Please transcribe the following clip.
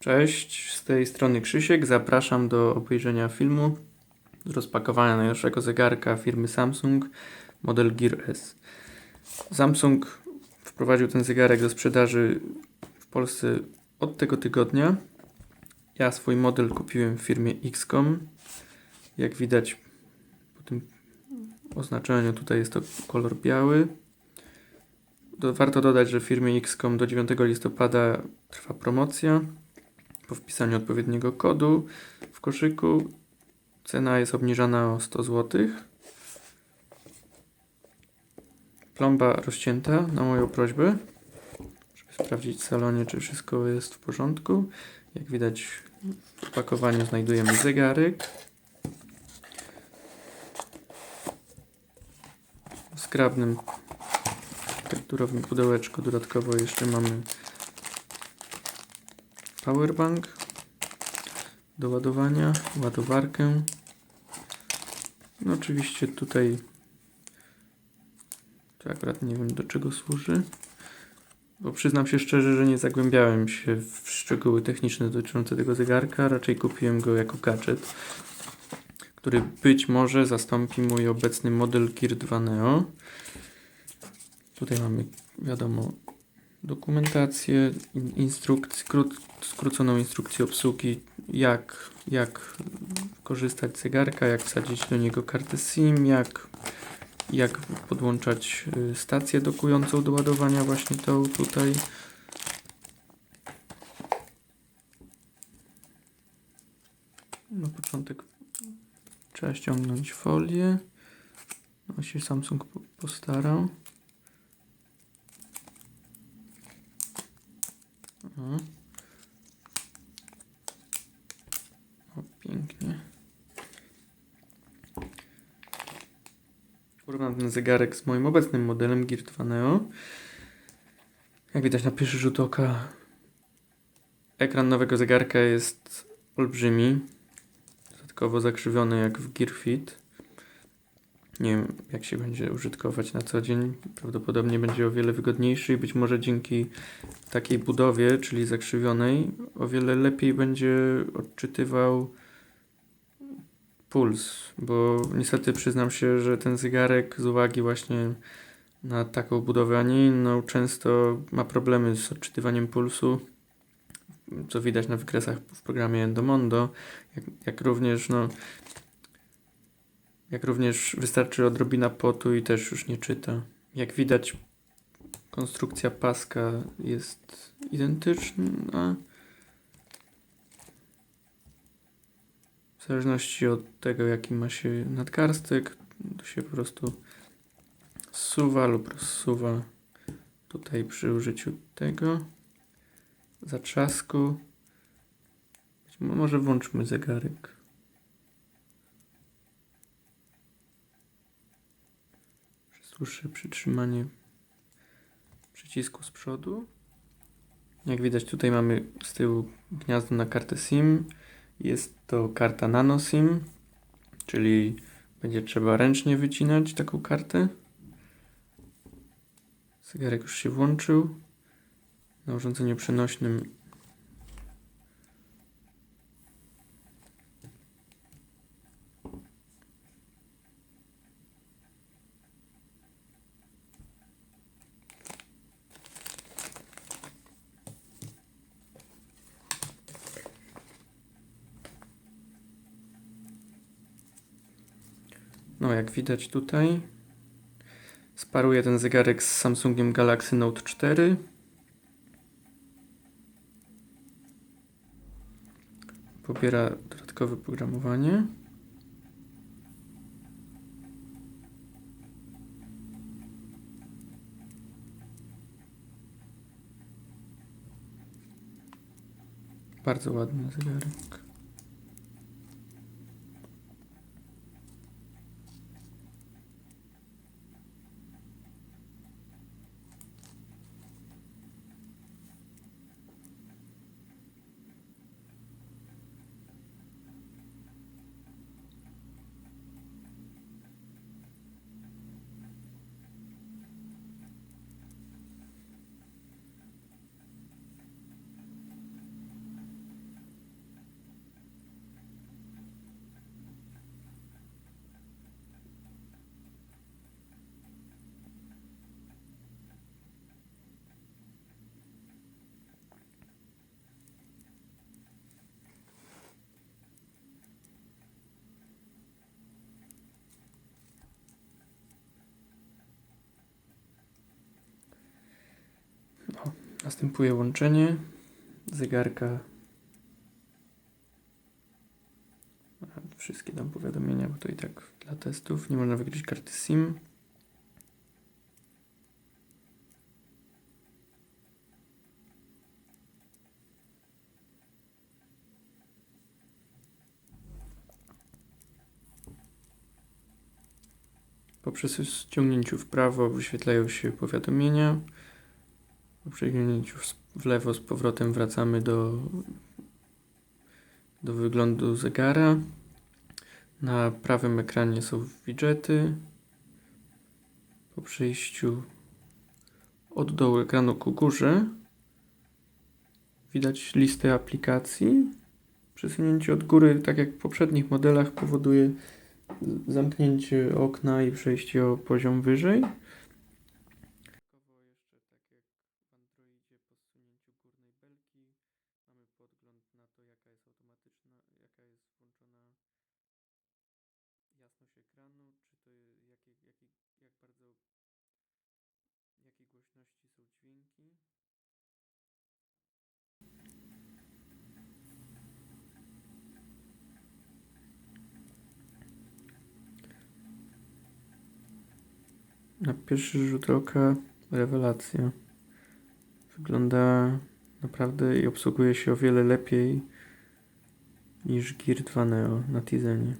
Cześć, z tej strony Krzysiek. Zapraszam do obejrzenia filmu z rozpakowania najnowszego zegarka firmy Samsung, model Gear S. Samsung wprowadził ten zegarek do sprzedaży w Polsce od tego tygodnia. Ja swój model kupiłem w firmie XCOM. Jak widać po tym oznaczeniu tutaj jest to kolor biały. Warto dodać, że w firmie XCOM do 9 listopada trwa promocja po wpisaniu odpowiedniego kodu w koszyku. Cena jest obniżana o 100 zł. Plomba rozcięta na moją prośbę, żeby sprawdzić w salonie, czy wszystko jest w porządku. Jak widać w opakowaniu znajdujemy zegarek. W skrabnym tekturowym pudełeczku dodatkowo jeszcze mamy powerbank do ładowania, ładowarkę. No oczywiście tutaj to akurat nie wiem do czego służy. Bo przyznam się szczerze, że nie zagłębiałem się w szczegóły techniczne dotyczące tego zegarka. Raczej kupiłem go jako gadżet, który być może zastąpi mój obecny model Gear 2 Neo. Tutaj mamy, wiadomo, dokumentację, in- instrukcję, skróconą instrukcję obsługi, jak, jak korzystać z zegarka, jak wsadzić do niego kartę SIM, jak, jak podłączać y, stację dokującą do ładowania właśnie tą tutaj. Na początek trzeba ściągnąć folię. No się Samsung po- postarał. O. o, pięknie. Porównam ten zegarek z moim obecnym modelem Gear 2 Neo. Jak widać na pierwszy rzut oka, ekran nowego zegarka jest olbrzymi. Dodatkowo zakrzywiony jak w Gear Fit. Nie wiem, jak się będzie użytkować na co dzień. Prawdopodobnie będzie o wiele wygodniejszy i być może dzięki takiej budowie, czyli zakrzywionej, o wiele lepiej będzie odczytywał puls, bo niestety przyznam się, że ten zegarek z uwagi właśnie na taką budowę, a nie inną, często ma problemy z odczytywaniem pulsu, co widać na wykresach w programie Endomondo, jak, jak również no, jak również wystarczy odrobina potu i też już nie czyta. Jak widać konstrukcja paska jest identyczna. W zależności od tego, jaki ma się nadgarstek, to się po prostu zsuwa lub rozsuwa. Tutaj przy użyciu tego zatrzasku. Może włączmy zegarek. Przez dłuższe przytrzymanie przycisku z przodu. Jak widać tutaj mamy z tyłu gniazdo na kartę SIM. Jest to karta Nano SIM, czyli będzie trzeba ręcznie wycinać taką kartę. Zegarek już się włączył. Na urządzeniu przenośnym No, jak widać tutaj, sparuję ten zegarek z Samsungiem Galaxy Note 4. Pobiera dodatkowe programowanie. Bardzo ładny zegarek. Następuje łączenie zegarka. Wszystkie dam powiadomienia, bo to i tak dla testów. Nie można wykryć karty SIM. Poprzez ściągnięciu w prawo wyświetlają się powiadomienia. Po przeciągnięciu w- lewo z powrotem wracamy do, do wyglądu zegara. Na prawym ekranie są widgety. Po przejściu od dołu ekranu ku górze widać listę aplikacji. Przesunięcie od góry, tak jak w poprzednich modelach, powoduje zamknięcie okna i przejście o poziom wyżej. Dodatkowo jeszcze tak jak w Androidzie po zsunięciu górnej belki mamy podgląd na to jaka jest automatyczna, jaka jest włączona jasność ekranu, czy to jakie, jakie, jak bardzo jakiej głośności są dźwięki. Na pierwszy rzut oka rewelacja. Wygląda naprawdę i obsługuje się o wiele lepiej niż Gear 2 Neo na Tizenie.